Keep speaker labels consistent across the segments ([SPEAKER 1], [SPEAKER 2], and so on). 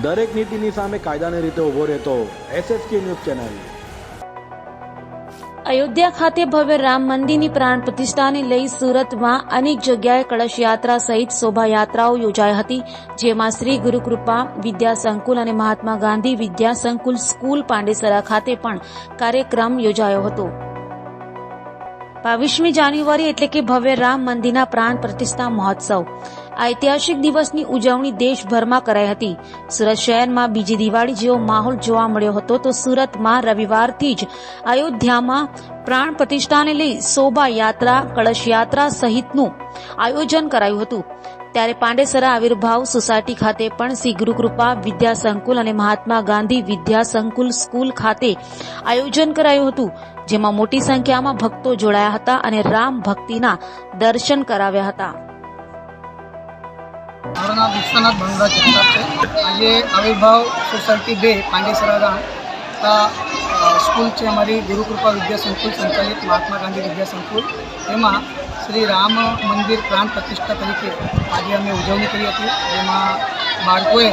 [SPEAKER 1] દરેક નીતિની સામે કાયદાની રીતે ઊભો રહેતો એસએસકે ન્યૂઝ ચેનલ.
[SPEAKER 2] અયોધ્યા ખાતે ભવ્ય રામ મંદિરની પ્રાણ પ્રતિષ્ઠાને લઈ સુરતમાં અનેક જગ્યાએ કળશ યાત્રા સહિત શોભાયાત્રાઓ યોજાઈ હતી, જેમાં શ્રી ગુરુકૃપા વિદ્યા સંકુલ અને મહાત્મા ગાંધી વિદ્યા સંકુલ સ્કૂલ પાંડેસરા ખાતે પણ કાર્યક્રમ યોજાયો હતો. બાવીસમી જાન્યુઆરી એટલે કે ભવ્ય રામ મંદિરના પ્રાણ પ્રતિષ્ઠા મહોત્સવ. ઐતિહાસિક દિવસની ઉજવણી દેશભરમાં કરાઈ હતી. સુરત શહેરમાં બીજી દિવાળી જેવો માહોલ જોવા મળ્યો હતો તો સુરતમાં રવિવારથી જ અયોધ્યામાં પ્રાણ પ્રતિષ્ઠાને લઈ કળશ યાત્રા સહિતનું આયોજન કરાયું હતું. ત્યારે પાંડેસરા આવિર્ભાવ સોસાયટી ખાતે પણ શ્રી ગુરુકૃપા વિદ્યા સંકુલ અને મહાત્મા ગાંધી વિદ્યા સંકુલ સ્કૂલ ખાતે આયોજન કરાયું હતું, જેમાં મોટી સંખ્યામાં ભક્તો જોડાયા હતા અને રામ ભક્તિના દર્શન કરાવ્યા હતા.
[SPEAKER 3] મારું નામ વિશ્વનાથ ભણુરા જગતાપ છે. આજે આવિર્ભાવ સોસાયટી બે પાંડેસરા ગામતા સ્કૂલ છે અમારી ગુરુકૃપા વિદ્યા સંકુલ, સંચાલિત મહાત્મા ગાંધી વિદ્યા સંકુલ. એમાં શ્રી રામ મંદિર પ્રાણ પ્રતિષ્ઠા તરીકે આજે અમે ઉજવણી કરી હતી. જેમાં બાળકોએ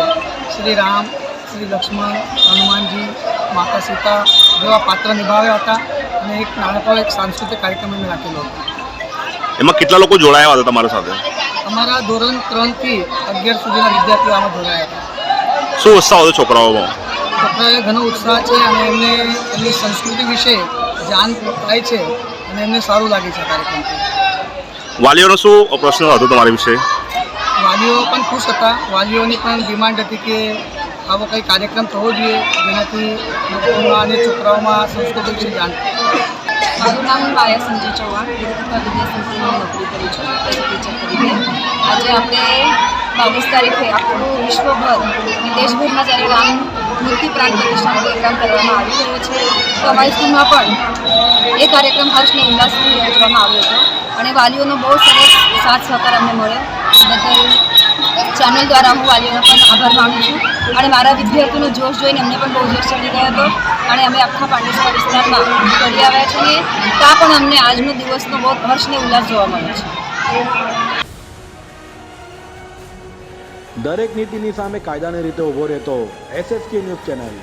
[SPEAKER 3] શ્રી રામ, શ્રી લક્ષ્મણ, હનુમાનજી, માતા સીતા જેવા પાત્ર નિભાવ્યા હતા અને એક નાનકડો એક સાંસ્કૃતિક કાર્યક્રમ અમે રાખેલો હતો.
[SPEAKER 4] એમાં કેટલા લોકો જોડાયા હતા તમારા સાથે?
[SPEAKER 3] અમારા ધોરણ ત્રણથી અગિયાર સુધીના વિદ્યાર્થીઓ આમાં જોડાયા હતા.
[SPEAKER 4] શું ઉત્સાહ હતો છોકરાઓમાં?
[SPEAKER 3] છોકરાઓએ ઘણો ઉત્સાહ છે અને એમને એમની સંસ્કૃતિ વિશે જાણ થાય છે અને એમને સારું લાગે છે કાર્યક્રમથી.
[SPEAKER 4] વાલીઓનો શું પ્રશ્ન હતો તમારી વિશે?
[SPEAKER 3] વાલીઓ પણ ખુશ હતા. વાલીઓની પણ ડિમાન્ડ હતી કે આવો કંઈ કાર્યક્રમ થવો જોઈએ જેનાથી લોકોમાં અને છોકરાઓમાં સંસ્કૃતિ વિશે જાણ.
[SPEAKER 5] મારું નામ પાયા સંજય ચૌહાણ. ગુરુકૃપા વિદ્યા સંકુલમાં નોકરી કરું છું. ટીચર તરીકે. આજે આપણે બાવીસ તારીખે આખું વિશ્વભર દેશભરમાં જ્યારે રામ મૂર્તિ પ્રાણ પ્રતિષ્ઠાનો પ્રોગ્રામ કરવામાં આવી રહ્યો છે, તો અમારી સ્કૂલમાં પણ એ કાર્યક્રમ હર્ષને ઉલ્લાસથી યોજવામાં આવ્યો હતો. અને વાલીઓનો બહુ સરસ સાથ સહકાર અમને મળ્યો. બદલ ચેનલ દ્વારા હું વાલીઓનો પણ આભાર માનું છું. અને મારા વિદ્યાર્થીઓનો જોશ જોઈને અમને પણ બહુ જોશ ચડી ગયો હતો. અને અમે આખા પાંડેસરા વિસ્તારમાં ફરી આવ્યા છીએ ત્યાં પણ અમને આજનો દિવસનો બહુ હર્ષને ઉલ્લાસ જોવા મળ્યો છે.
[SPEAKER 1] દરેક નીતિની સામે કાયદાની રીતે ઊભો રહેતો એસએસકે ન્યૂઝ ચેનલ.